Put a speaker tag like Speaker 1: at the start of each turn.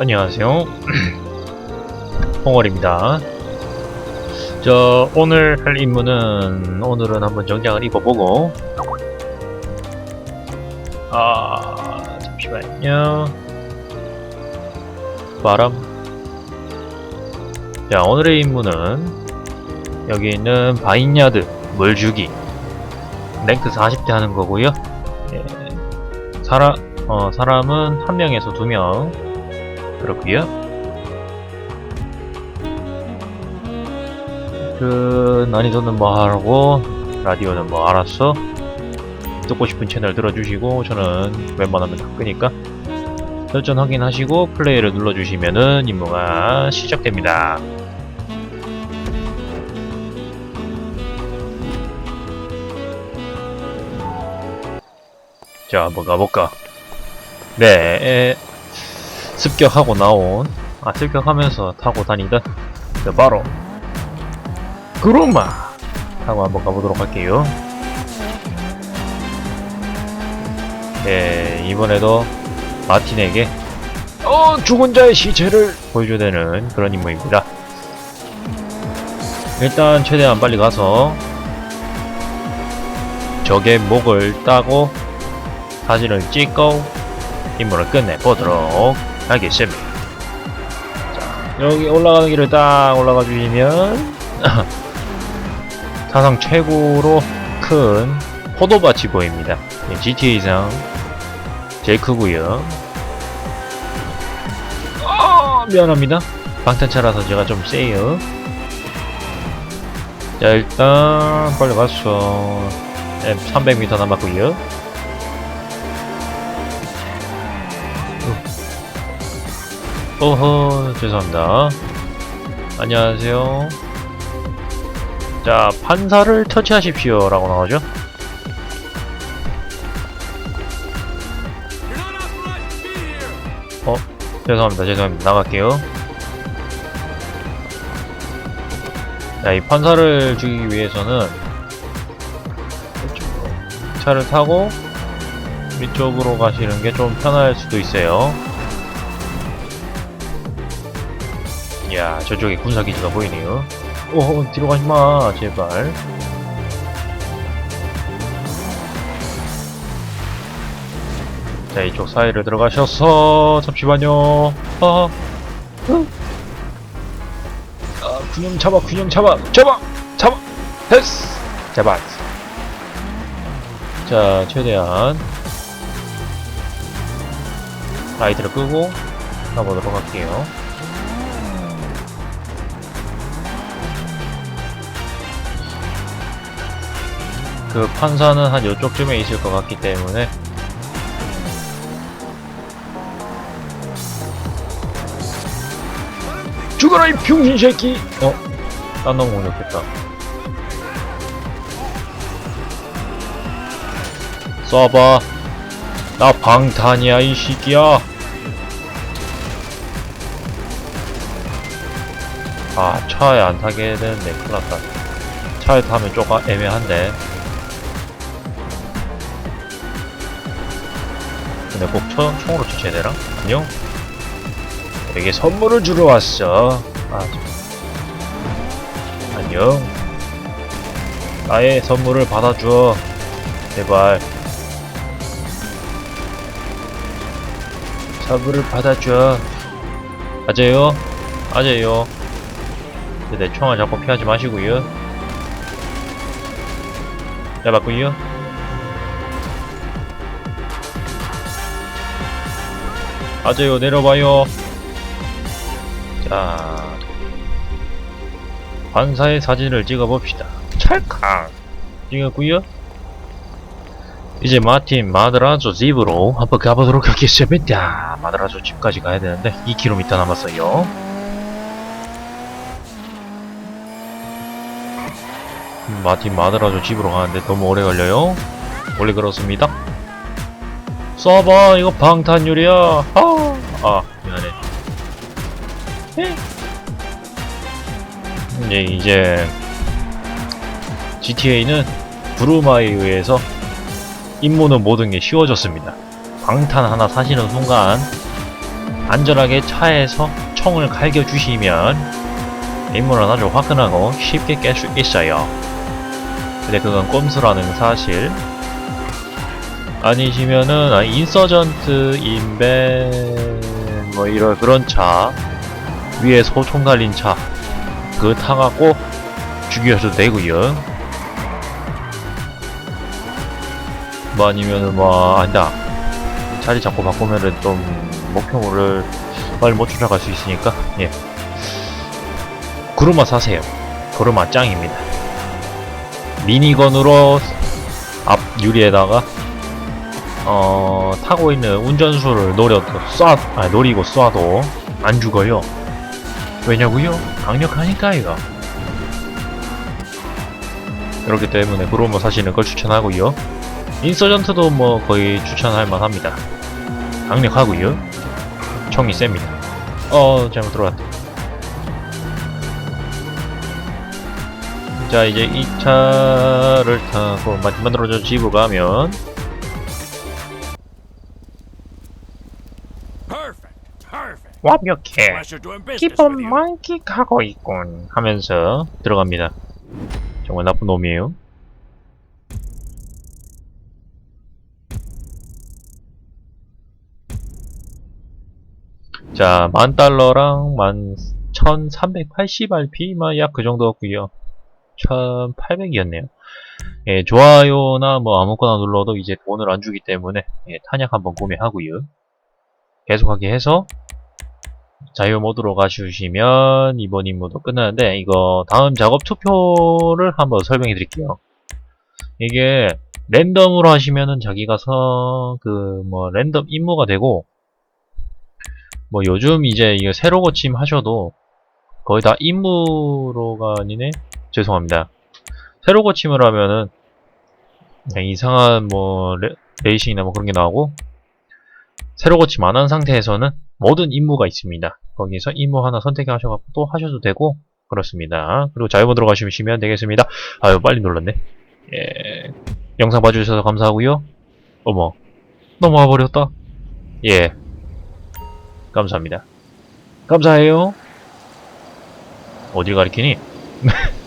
Speaker 1: 안녕하세요. 홍월입니다. 저 오늘 할 임무는 오늘은 한번 정장을 입어보고 아 잠시만요. 바람. 자 오늘의 임무는 여기 있는 바인야드 물주기 랭크 40대 하는 거고요. 예, 사람 어, 사람은 한 명에서 두 명. 그렇고요. 그 난이도는 뭐 하고 라디오는 뭐 알았어. 듣고 싶은 채널 들어주시고 저는 웬만하면 다 끄니까 설정 확인하시고 플레이를 눌러주시면은 임무가 시작됩니다. 자, 한번 가볼까? 네, 에, 습격하고 나온, 아, 습격하면서 타고 다니던, 그 바로, 그루마! 타고 한번 가보도록 할게요. 네, 이번에도 마틴에게, 어, 죽은 자의 시체를 보여줘야 되는 그런 임무입니다. 일단, 최대한 빨리 가서, 적의 목을 따고, 사진을 찍고, 임무를 끝내보도록 하겠습니다. 자, 여기 올라가는 길을 딱 올라가 주시면 사상 최고로 큰 포도밭이 보입니다. GTA상 제일 크고요. 아, 미안합니다. 방탄차라서 제가 좀 세요. 자, 일단 빨리 갔어. 300m 남았고요. 어허, 죄송합니다. 안녕하세요. 자, 판사를 터치하십시오. 라고 나오죠? 어, 죄송합니다. 죄송합니다. 나갈게요. 자, 이 판사를 죽이기 위해서는 차를 타고 위쪽으로 가시는 게 좀 편할 수도 있어요. 야 저쪽에 군사기지가 보이네요. 오 뒤로 가지마 제발. 자 이쪽 사이를 들어가셔서 잠시만요. 아, 아 균형 잡아 균형 잡아 잡아 잡아 됐어. 잡아. 자 최대한 라이트를 끄고 가보도록 할게요 그 판사는 한 요쪽쯤에 있을 것 같기 때문에. 죽어라 이 병신 새끼! 어? 딴놈 공격했다. 쏴봐. 나 방탄이야 이 새끼야. 아 차에 안 타게 되는데 큰일 났다. 차에 타면 조금 애매한데 근데 꼭 총, 총으로 쳐쳐야 되나? 안녕? 내게 선물을 주러 왔어. 아, 저- 안녕. 나의 선물을 받아줘. 제발. 선물을 받아줘. 아재요? 아재요. 내 총알 자꾸 피하지 마시고요. 잡았고요. 아재요 내려봐요. 자 관사의 사진을 찍어봅시다. 찰칵! 찍었구요. 이제 마틴 마드라조 집으로 한번 가보도록 하겠습니다. 마드라조 집까지 가야 되는데 2km 남았어요. 음, 마틴 마드라조 집으로 가는데 너무 오래 걸려요. 원래 그렇습니다. 쏴봐 이거 방탄유리야. 아, 네, 이제 GTA는 브루마에 의해서 임무는 모든 게 쉬워졌습니다 방탄 하나 사시는 순간 안전하게 차에서 총을 갈겨주시면 임무는 아주 화끈하고 쉽게 깰 수 있어요. 근데 그건 꼼수라는 사실. 아니시면은 아, 인서전트, 인벤 뭐 이런 그런 차 위에 소총 달린 차. 그거 타갖고 죽여도 되고요. 뭐 아니면은 뭐 아니다. 자리 잡고 바꾸면은 좀 목표물을 빨리 못 쫓아갈 수 있으니까 예. 구르마 사세요. 구르마 짱입니다. 미니건으로 앞 유리에다가 어 타고 있는 운전수를 노려도 쏴 아, 노리고 쏴도 안 죽어요 왜냐고요 강력하니까 이거 그렇기 때문에 구르마 사시는 걸 추천하고요 인서전트도 뭐 거의 추천할 만합니다. 강력하고요. 총이 셉니다. 어 잘못 들어갔다. 자 이제 이 차를 타고 마- 만들어준 집으로 가면 완벽해. 기본. 만끽하고 있군 하면서 들어갑니다. 정말 나쁜 놈이에요. 자, 만 달러랑 만 1380rp, 약그 정도였고요 1800이었네요. 예, 좋아요나 뭐 아무거나 눌러도 이제 돈을 안 주기 때문에 예, 탄약 한번 구매하고요. 계속하게 해서 자유 모드로 가주시면 이번 임무도 끝나는데 이거 다음 작업 투표를 한번 설명해 드릴게요. 이게 랜덤으로 하시면은 자기가 서그뭐 랜덤 임무가 되고 뭐 요즘 이제 이거 새로 고침 하셔도 거의 다 임무로가 아니네 죄송합니다. 새로 고침을 하면은 이상한 뭐 레, 레이싱이나 뭐 그런 게 나오고 새로 고침 안 한 상태에서는 모든 임무가 있습니다. 거기서 임무 하나 선택하셔서 또 하셔도 되고 그렇습니다. 그리고 자유모 들어가시면 되겠습니다. 아유 빨리 눌렀네. 예. 영상 봐주셔서 감사하고요. 어머 넘어와 버렸다. 예. 감사합니다. 감사해요. 어딜 가리키니?